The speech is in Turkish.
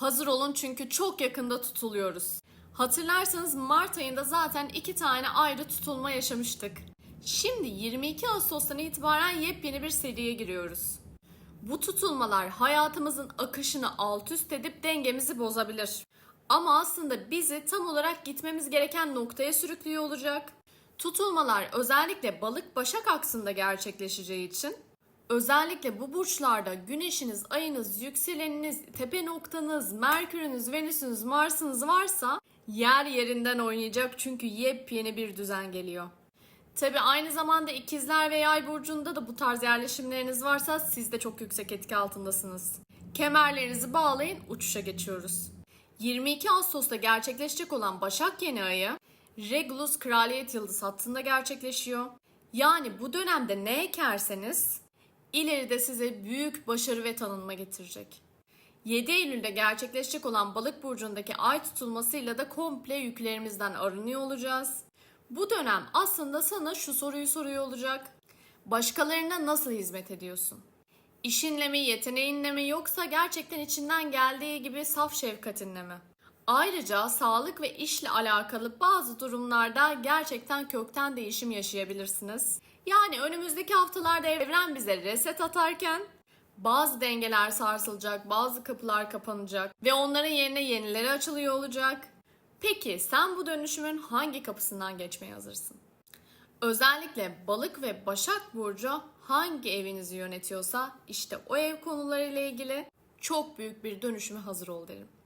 Hazır olun çünkü çok yakında tutuluyoruz. Hatırlarsanız Mart ayında zaten iki tane ayrı tutulma yaşamıştık. Şimdi 22 Ağustos'tan itibaren yepyeni bir seriye giriyoruz. Bu tutulmalar hayatımızın akışını alt üst edip dengemizi bozabilir. Ama aslında bizi tam olarak gitmemiz gereken noktaya sürüklüyor olacak. Tutulmalar özellikle balık başak aksında gerçekleşeceği için özellikle bu burçlarda güneşiniz, ayınız, yükseleniniz, tepe noktanız, merkürünüz, venüsünüz, marsınız varsa yer yerinden oynayacak çünkü yepyeni bir düzen geliyor. Tabi aynı zamanda ikizler ve yay burcunda da bu tarz yerleşimleriniz varsa siz de çok yüksek etki altındasınız. Kemerlerinizi bağlayın uçuşa geçiyoruz. 22 Ağustos'ta gerçekleşecek olan Başak Yeni Ayı Regulus Kraliyet Yıldız hattında gerçekleşiyor. Yani bu dönemde ne ekerseniz ileride size büyük başarı ve tanınma getirecek. 7 Eylül'de gerçekleşecek olan Balık burcundaki ay tutulmasıyla da komple yüklerimizden arınıyor olacağız. Bu dönem aslında sana şu soruyu soruyor olacak. Başkalarına nasıl hizmet ediyorsun? İşinle mi, yeteneğinle mi yoksa gerçekten içinden geldiği gibi saf şefkatinle mi? Ayrıca sağlık ve işle alakalı bazı durumlarda gerçekten kökten değişim yaşayabilirsiniz. Yani önümüzdeki haftalarda evren bize reset atarken bazı dengeler sarsılacak, bazı kapılar kapanacak ve onların yerine yenileri açılıyor olacak. Peki sen bu dönüşümün hangi kapısından geçmeye hazırsın? Özellikle balık ve başak burcu hangi evinizi yönetiyorsa işte o ev konularıyla ilgili çok büyük bir dönüşüme hazır ol derim.